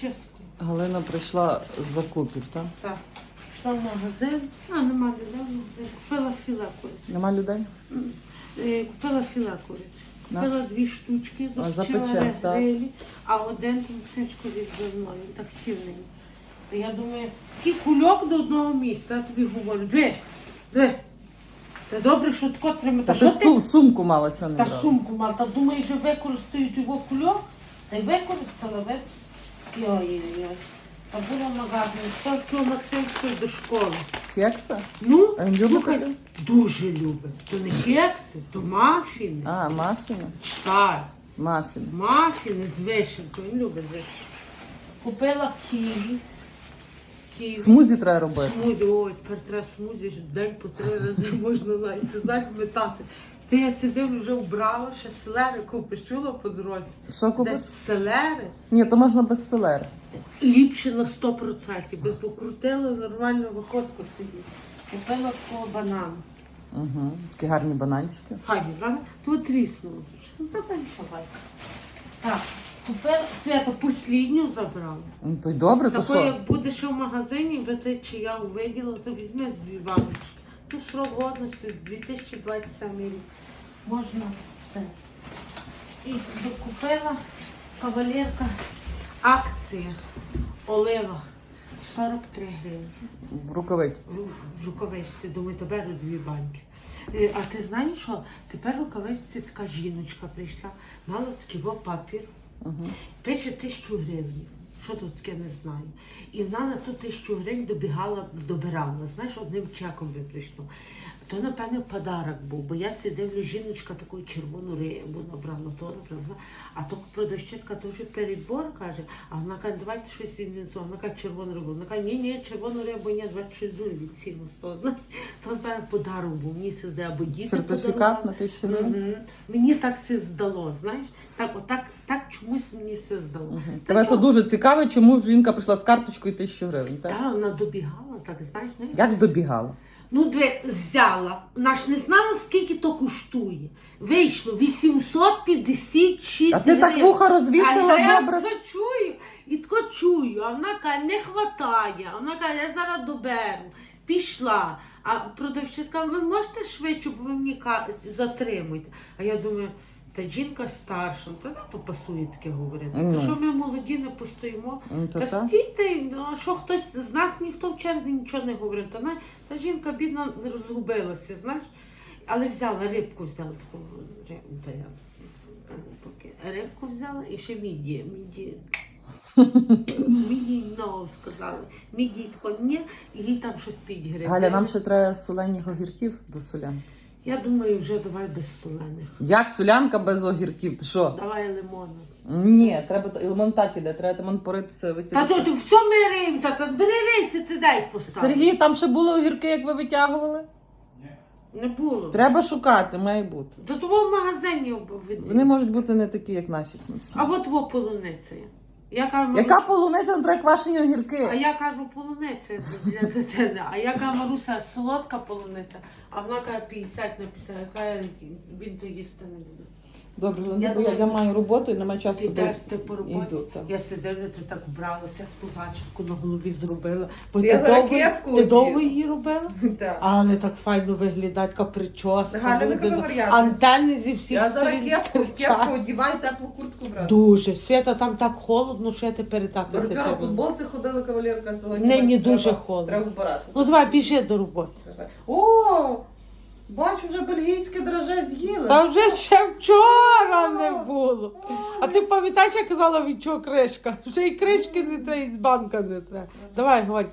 Чесно. Галина прийшла з закупів, так? Так. Пішла в магазин, а нема людей в магазин. Купила філе куриці. Нема людей? Е, Купила філе куриці. Нас- Купила дві штучки, А, запечила запечем, так. грилі, а один синчко відбивною, так сильний. Я думаю, який кульок до одного місця, я тобі говорю, диви, диви. Та добре, що тако тримати. Та Та що ти сум- сумку мало чого не та брала. сумку мав, та думаєш, що використають його кульок? Та й використала, ви? Йой-йой-йой. Та була в магазині, сказав Максимську до школи. Кекса? Ну, А він любить слухай, таке? дуже любить. То не кекси, то мафіни. А, мафіни? Читай. Мафіни. Мафіни з вишенкою. Він любить вишенку. Купила ківі. Ківі. Смузі треба робити. Смузі, ой, тепер треба смузі, що день по три рази можна навіть це знаєш метати. Ти я сидив, вже вбрала, ще селери купиш, чула по дорозі. Що купиш? Селери Ні, то можна без селери. ліпше на 100%. Би покрутила, нормально виходку сидіти. Купила такого банану. Угу. Такі гарні бананчики. Файні, правда? То тріснуло. Ну, та там давай. Так, купила, Свята, послідню забрала. Ну, то й добре, то Тако, що? як будеш ще в магазині, би ти чи я увиділа, то візьми з дві баночки. Тут срок годності 2027 рік. Можна все. І докупила кавалерка акція Олива 43 гривні. В рукавичці. В- В рукавичці, думаю, то беру дві банки. Е, А ти знаєш що? Тепер в рукавичці така жіночка прийшла, мала такий во папір, Угу. пише тисячу гривень. Що тут таке не знаю. І вона на ту тисячу гривень добігала, добирала. Знаєш, одним чеком прийшло. То, напевне, подарок був, бо я сидивлю, жіночка таку червону рибу набрала, то набрала. А то продавщицька то вже перебор каже, а вона каже, давайте щось інше. Вона каже, червону рибу. Вона каже, ні, ні, червону рибу, ні, давайте щось друге від ціну. То, напевне, подарок був. Мені сюди або діти Сертифікат на тисячу гривень. Мені так все здало, знаєш? Так, отак, так чомусь мені все здало. Та Тебе то дуже цікаво, чому жінка прийшла з карточкою тисячу гривень, так? Та, вона добігала, так знаєш? Як добігала? Ну, дві, взяла. Вона ж не знала, скільки то коштує. Вийшло 856 А ти так гривень. вуха розвісила а я добре. все чую. І тако чую. А вона каже, не хватає. А вона каже, я зараз доберу. Пішла. А продавщицька, ви можете швидше, бо ви мені ка- затримуєте. А я думаю, та жінка старша, та не то пасує таке говорити. Ну. То що ми молоді не постоїмо? Ну, то Та так. стійте, ну, а що хтось з нас ніхто в черзі нічого не говорив. Та, на- та жінка бідна розгубилася, знаєш. Але взяла рибку, взяла таку рибку, та я поки рибку взяла і ще міді. Міді. Міді no, сказали. Міді тако ні, і їй там щось 5 гривень. Галя, нам ще треба солених огірків до солян. Я думаю, вже давай без солених. Як солянка без огірків? Ти що? Давай лимону. Ні, треба та- лимон так іде, треба лимон поритися, Та то ти в цьому римся, та бери рейси, ти дай постав. Сергій, там ще були огірки, як ви витягували? Не було. Треба шукати, має бути. До того в магазині обведи. Вони можуть бути не такі, як наші смачні. А от во полуниця. є. Я кажу, Яка полуниця на треба квашені А огірки? я кажу полуниця для дитини. А я кажу, Маруся, солодка полуниця. А вона каже 50 на 50. яка він то їсти не любить. Добре, Я я, я, думаю, я маю роботу і немає часу Ти туди. ти по роботі. Йду, так. Я сиділа, ти так вбралася, ту зачіску на голові зробила. Бо Я ти за довго, ракетку ти довго її робила? Так. Але так файно виглядає, така прическа. Гарно антенни зі всіх Я за сторін ракетку, стирчать. кепку одіваю, теплу куртку брати. Дуже. Свята, там так холодно, що я тепер До перетати. вчора в футболці ходила кавалерка сьогодні. Нині бачиш, дуже треба- холодно. Треба вбиратися. Ну давай, біжи до роботи. О, бачу, вже бельгійське драже з'їли. Та вже ще вчора не було. А ти пам'ятаєш, я казала, від чого кришка? Вже і кришки не треба, і з банка не треба. Давай, годь.